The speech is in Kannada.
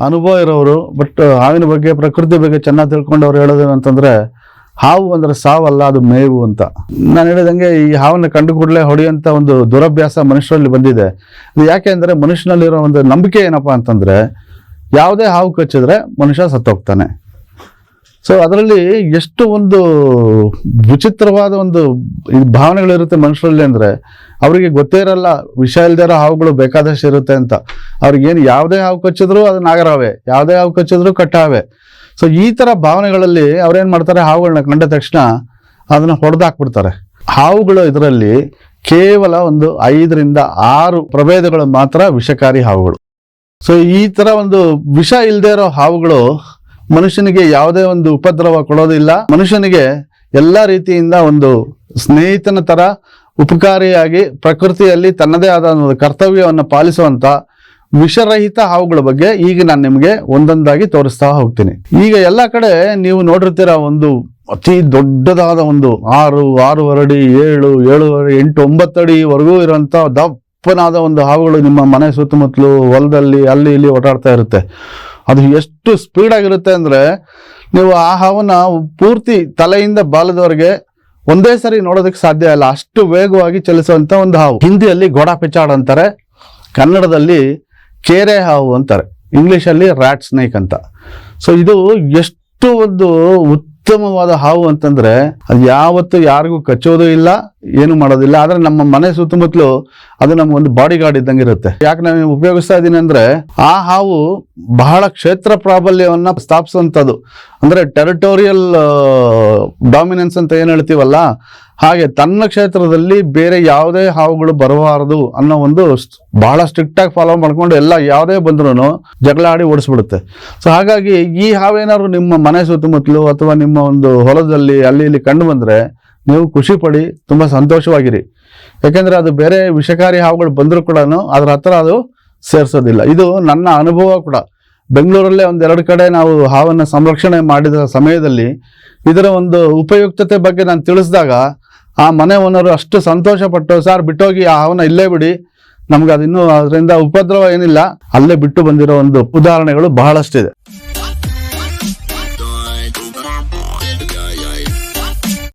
ಅನುಭವ ಇರೋರು ಬಟ್ ಹಾವಿನ ಬಗ್ಗೆ ಪ್ರಕೃತಿ ಬಗ್ಗೆ ಚೆನ್ನಾಗಿ ತಿಳ್ಕೊಂಡವ್ರು ಹೇಳೋದು ಅಂತಂದ್ರೆ ಹಾವು ಅಂದ್ರೆ ಸಾವಲ್ಲ, ಅದು ಮೇವು ಅಂತ. ನಾನು ಹೇಳಿದಂಗೆ ಈ ಹಾವನ್ನ ಕಂಡು ಕೂಡಲೇ ಹೊಡೆಯುವಂಥ ಒಂದು ದುರಭ್ಯಾಸ ಮನುಷ್ಯರಲ್ಲಿ ಬಂದಿದೆ. ಯಾಕೆ ಅಂದ್ರೆ ಮನುಷ್ಯನಲ್ಲಿರೋ ಒಂದು ನಂಬಿಕೆ ಏನಪ್ಪಾ ಅಂತಂದ್ರೆ, ಯಾವುದೇ ಹಾವು ಕಚ್ಚಿದ್ರೆ ಮನುಷ್ಯ ಸತ್ತೋಗ್ತಾನೆ. ಸೊ ಅದರಲ್ಲಿ ಎಷ್ಟು ಒಂದು ವಿಚಿತ್ರವಾದ ಒಂದು ಭಾವನೆಗಳಿರುತ್ತೆ ಮನುಷ್ಯರಲ್ಲಿ ಅಂದ್ರೆ ಅವರಿಗೆ ಗೊತ್ತೇ ಇರಲ್ಲ, ವಿಷ ಇರೋ ಹಾವುಗಳು ಬೇಕಾದಷ್ಟು ಇರುತ್ತೆ ಅಂತ. ಅವ್ರಿಗೇನು ಯಾವುದೇ ಹಾವು ಕಚ್ಚಿದ್ರು ಅದು ನಾಗರಾವೆ ಯಾವುದೇ ಹಾವು ಕಚ್ಚಿದ್ರು ಕಟ್ಟಾವೆ ಸೊ ಈ ತರ ಭಾವನೆಗಳಲ್ಲಿ ಅವ್ರೇನು ಮಾಡ್ತಾರೆ ಹಾವುಗಳನ್ನ ಕಂಡ ತಕ್ಷಣ ಅದನ್ನ ಹೊಡೆದಾಕ್ಬಿಡ್ತಾರೆ. ಹಾವುಗಳು ಇದರಲ್ಲಿ ಕೇವಲ ಒಂದು ಐದರಿಂದ ಆರು ಪ್ರಭೇದಗಳು ಮಾತ್ರ ವಿಷಕಾರಿ ಹಾವುಗಳು. ಸೊ ಈ ತರ ಒಂದು ವಿಷ ಇಲ್ಲದೆ ಇರೋ ಹಾವುಗಳು ಮನುಷ್ಯನಿಗೆ ಯಾವುದೇ ಒಂದು ಉಪದ್ರವ ಕೊಡೋದಿಲ್ಲ. ಮನುಷ್ಯನಿಗೆ ಎಲ್ಲ ರೀತಿಯಿಂದ ಒಂದು ಸ್ನೇಹಿತನ ತರ ಉಪಕಾರಿಯಾಗಿ ಪ್ರಕೃತಿಯಲ್ಲಿ ತನ್ನದೇ ಆದ ಕರ್ತವ್ಯವನ್ನು ಪಾಲಿಸುವಂತ ವಿಷರಹಿತ ಹಾವುಗಳ ಬಗ್ಗೆ ಈಗ ನಾನು ನಿಮಗೆ ಒಂದೊಂದಾಗಿ ತೋರಿಸ್ತಾ ಹೋಗ್ತೀನಿ. ಈಗ ಎಲ್ಲ ಕಡೆ ನೀವು ನೋಡಿರ್ತೀರ ಒಂದು ಅತಿ ದೊಡ್ಡದಾದ ಒಂದು ಆರು, ಆರೂವರೆ ಅಡಿ, ಏಳು, ಏಳುವರೆ, ಎಂಟು ಒಂಬತ್ತು ಅಡಿವರೆಗೂ ಇರುವಂತ ದಪ್ಪನಾದ ಒಂದು ಹಾವುಗಳು ನಿಮ್ಮ ಮನೆ ಸುತ್ತಮುತ್ತಲು ಹೊಲದಲ್ಲಿ, ಅಲ್ಲಿ ಇಲ್ಲಿ ಓಡಾಡ್ತಾ ಇರುತ್ತೆ. ಅದು ಎಷ್ಟು ಸ್ಪೀಡ್ ಆಗಿರುತ್ತೆ ಅಂದ್ರೆ ನೀವು ಆ ಹಾವನ್ನ ಪೂರ್ತಿ ತಲೆಯಿಂದ ಬಾಲದವರೆಗೆ ಒಂದೇ ಸರಿ ನೋಡೋದಕ್ಕೆ ಸಾಧ್ಯ ಇಲ್ಲ. ಅಷ್ಟು ವೇಗವಾಗಿ ಚಲಿಸುವಂತ ಒಂದು ಹಾವು. ಹಿಂದಿಯಲ್ಲಿ ಗೋಡಾ ಪಿಚಾಡ್ ಅಂತಾರೆ. ಕನ್ನಡದಲ್ಲಿ ಕೇರೆ ಹಾವು ಅಂತಾರೆ. ಇಂಗ್ಲಿಷಲ್ಲಿ ರ್ಯಾಟ್ ಸ್ನೇಕ್ ಅಂತ. ಸೊ ಇದು ಎಷ್ಟು ಒಂದು ಉತ್ತಮವಾದ ಹಾವು ಅಂತಂದ್ರೆ ಅದು ಯಾವತ್ತು ಯಾರಿಗೂ ಕಚ್ಚೋದು ಇಲ್ಲ, ಏನು ಮಾಡೋದಿಲ್ಲ. ಆದ್ರೆ ನಮ್ಮ ಮನೆ ಸುತ್ತಮುತ್ತಲು ಅದು ನಮ್ಮ ಒಂದು ಬಾಡಿ ಗಾರ್ಡ್ ಇದ್ದಂಗೆ ಇರುತ್ತೆ. ಯಾಕೆ ನಾನು ಉಪಯೋಗಿಸ್ತಾ ಇದ್ದೀನಿ ಅಂದ್ರೆ ಆ ಹಾವು ಬಹಳ ಕ್ಷೇತ್ರ ಪ್ರಾಬಲ್ಯವನ್ನ ಸ್ಥಾಪಿಸುವಂಥದ್ದು. ಅಂದ್ರೆ ಟೆರಿಟೋರಿಯಲ್ ಡಾಮಿನೆನ್ಸ್ ಅಂತ ಏನ್ ಹೇಳ್ತೀವಲ್ಲ ಹಾಗೆ ತನ್ನ ಕ್ಷೇತ್ರದಲ್ಲಿ ಬೇರೆ ಯಾವುದೇ ಹಾವುಗಳು ಬರಬಾರದು ಅನ್ನೋ ಒಂದು ಬಹಳ ಸ್ಟ್ರಿಕ್ಟ್ ಆಗಿ ಫಾಲೋ ಮಾಡ್ಕೊಂಡು ಎಲ್ಲ ಯಾವುದೇ ಬಂದ್ರೂ ಜಗಳ ಆಡಿ ಓಡಿಸ್ಬಿಡುತ್ತೆ. ಸೊ ಹಾಗಾಗಿ ಈ ಹಾವೇನಾದ್ರು ನಿಮ್ಮ ಮನೆ ಸುತ್ತಮುತ್ತಲು ಅಥವಾ ನಿಮ್ಮ ಒಂದು ಹೊಲದಲ್ಲಿ ಅಲ್ಲಿ ಇಲ್ಲಿ ಕಂಡು ಬಂದರೆ ನೀವು ಖುಷಿ ಪಡಿ, ತುಂಬಾ ಸಂತೋಷವಾಗಿರಿ. ಯಾಕೆಂದರೆ ಅದು ಬೇರೆ ವಿಷಕಾರಿ ಹಾವುಗಳು ಬಂದರೂ ಕೂಡ ಅದರ ಹತ್ರ ಅದು ಸೇರಿಸೋದಿಲ್ಲ. ಇದು ನನ್ನ ಅನುಭವ ಕೂಡ. ಬೆಂಗಳೂರಲ್ಲೇ ಒಂದೆರಡು ಕಡೆ ನಾವು ಹಾವನ್ನು ಸಂರಕ್ಷಣೆ ಮಾಡಿದ ಸಮಯದಲ್ಲಿ ಇದರ ಒಂದು ಉಪಯುಕ್ತತೆ ಬಗ್ಗೆ ನಾನು ತಿಳಿಸಿದಾಗ ಆ ಮನೆ ಓನರು ಅಷ್ಟು ಸಂತೋಷ ಪಟ್ಟು ಸರ್, ಬಿಟ್ಟೋಗಿ ಆ ಅವನ ಇಲ್ಲೇ ಬಿಡಿ. ನಮ್ಗೆ ಅದಿನ್ನೂ ಅದರಿಂದ ಉಪದ್ರವ ಏನಿಲ್ಲ. ಅಲ್ಲೇ ಬಿಟ್ಟು ಬಂದಿರೋ ಒಂದು ಉದಾಹರಣೆಗಳು ಬಹಳಷ್ಟಿದೆ.